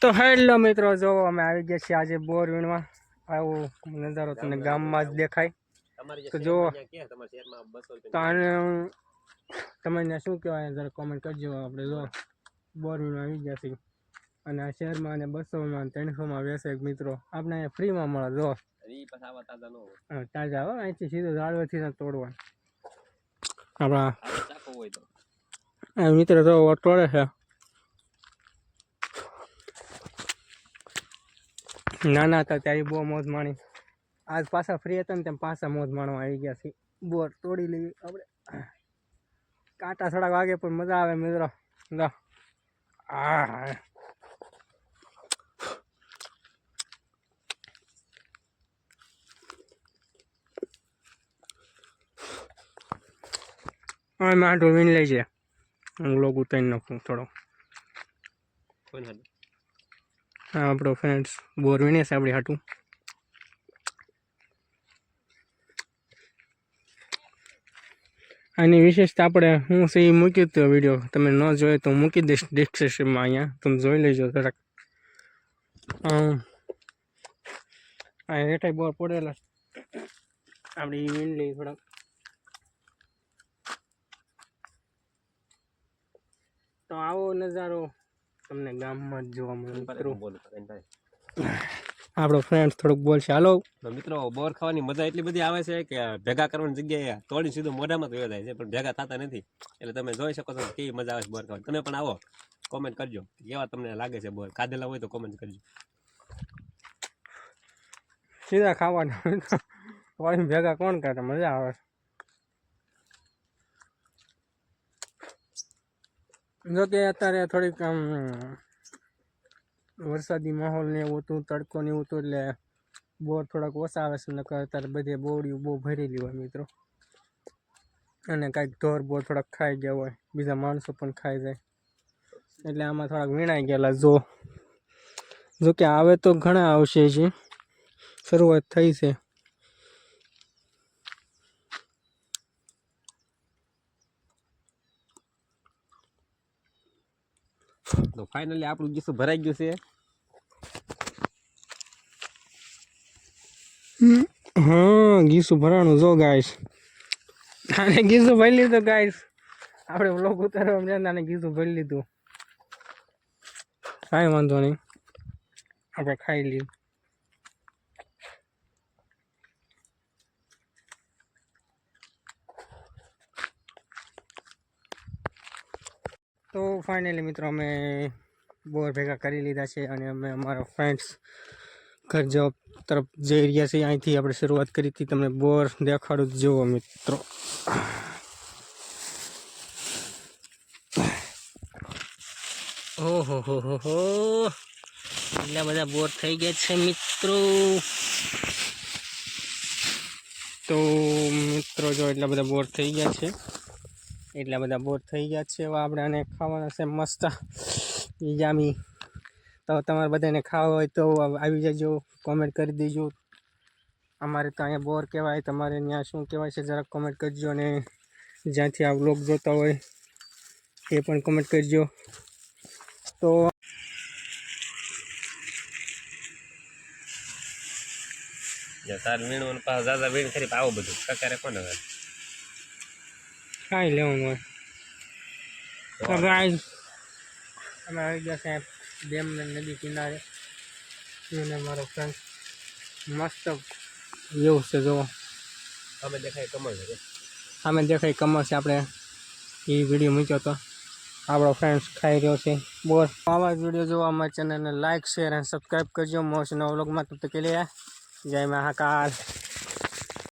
તો હેલો મિત્રો જો અમે આવી ગયા છીએ આજે બોર વીણવા આવો નજારો તમને ગામમાં જ દેખાય. તો જો. શહેરમાં ક્યાં તમારા શહેરમાં 200 તો રૂપિયા આને તમને શું કહેવાય જરા કોમેન્ટ કરજો. આપણે જો બોર વીણવા આવી ગયા છીએ. અને આ શહેરમાં અને બસોમાં ત્રણસોમાં એક મિત્રો. આપણે અહીંયા ફ્રીમાં મળે જો. તાજા હા, અહીંથી સીધો ઝાડવેથી તોડવા આપણા મિત્ર તો તોડે છે. નાના હતા ત્યારે બહુ મોજ માણી. આજ પાછા ફ્રી હતા ને તેમ પાછા મોજ માણવા આવી ગયા છે બોર તોડી લેવી. આપણે કાંટા થોડાક વાગે પણ મજા આવે મિત્રો. આ હવે માટો વીણ લઈ જાય હું લોગ ઉતારી નાખું થોડો. આપણો ફ્રેન્ડ્સ બોર વીણે છે આપણી હાટું. આની વિશેષતા આપણે હું છે એ હતો વીડિયો તમે ન જોયો તો મૂકી દઈશ ડિસ્ક્રિપ્શનમાં અહીંયા. તમે જોઈ લેજો જરાક. આ હેઠળ બોર પડેલા. આપણે લઈએ થોડાક. તો આવો નજારો તમને ગામમાં જ જોવા મળે મિત્રો. આપણો ફ્રેન્ડ થોડુંક બોલશે. હાલો. મિત્રો બોર ખાવાની મજા એટલી બધી આવે છે કે ભેગા કરવાની જગ્યાએ તોડી સીધું મોઢામાં તો જાય છે પણ ભેગા થતા નથી. એટલે તમે જોઈ શકો છો કેવી મજા આવે છે બોર ખાવાની. તમે પણ આવો કોમેન્ટ કરજો. કેવા તમને લાગે છે બોર? ખાધેલા હોય તો કોમેન્ટ કરજો. સીધા ખાવાના ભેગા કોણ કરે? મજા આવે જો કે અત્યારે થોડીક, આમ, વરસાદી માહોલ ને એવું હતું, તડકો ને એવું હતું, એટલે બોર થોડાક ઓછા આવે છે, નકર અત્યારે બધે બોડીઓ બહુ ભરેલી હોય મિત્રો. અને કાંઈક ઢોર બોર થોડાક ખાઈ ગયા હોય, બીજા માણસો પણ ખાઈ જાય. એટલે આમાં થોડાક વીણાઈ ગયેલા. જો જો કે આવે તો ઘણા આવશે છે શરૂઆત થઈ છે. તો ફાઇનલી આપણું ગીસું ભરાઈ ગયું છે. હા, ગીસું ભરાણું જો ગાઈશ આને ગીસું ભરી લીધું ગાઈશ આપણે બ્લોગ ઉતારવા મળ્યા આને ગીસું ભરી લીધું. કાંઈ વાંધો નહીં. આપણે ખાઈ લીધું તો ફાઇનલી મિત્રો અમે બોર ભેગા કરી લીધા છે અને અમે અમારા ફ્રેન્ડ્સ ઘર જવા તરફ જઈ રહ્યા છીએ. અહીંથી આપણે શરૂઆત કરી હતી. તમને બોર દેખાડું જ જુઓ મિત્રો. ઓહો, હો હો હો. એટલા બધા બોર થઈ ગયા છે મિત્રો. તો મિત્રો જો એટલા બધા બોર થઈ ગયા છે. એટલા બધા બોર થઈ ગયા છે. હવે આપણે આને ખાવાના છે મસ્ત. જામી તો તમારે બધાને ખાવા હોય તો આવી જજો. કોમેન્ટ કરી દેજો. અમારે તો અહીંયા બોર કહેવાય. તમારે ત્યાં શું કહેવાય છે જરાક કોમેન્ટ કરજો અને જ્યાંથી આ વ્લોગ જોતા હોય એ પણ કોમેન્ટ કરજો. તો તાર વીણ પાછા દાદા વીણ ખરી આવું બધું. કકારે કોને કાંઈ લેવું હોય તો ગાઈસ અમે આવી ગયા સાહેબ ડેમ નદી કિનારે અને મારો ફ્રેન્ડ મસ્ત વ્યૂ છે જોવો અમે દેખાય કમળ છે સામે દેખાય કમર છે આપણે એ વીડિયો મૂક્યો હતો આપણો ફ્રેન્ડ્સ ખાઈ રહ્યો છે બોર આવા જ વીડિયો જોવા અમારી ચેનલને લાઇક શેર અને સબસ્ક્રાઈબ કરજો મોસ્ટ નવા વ્લોગમાં તબ તક કે લે જય મહાકાલ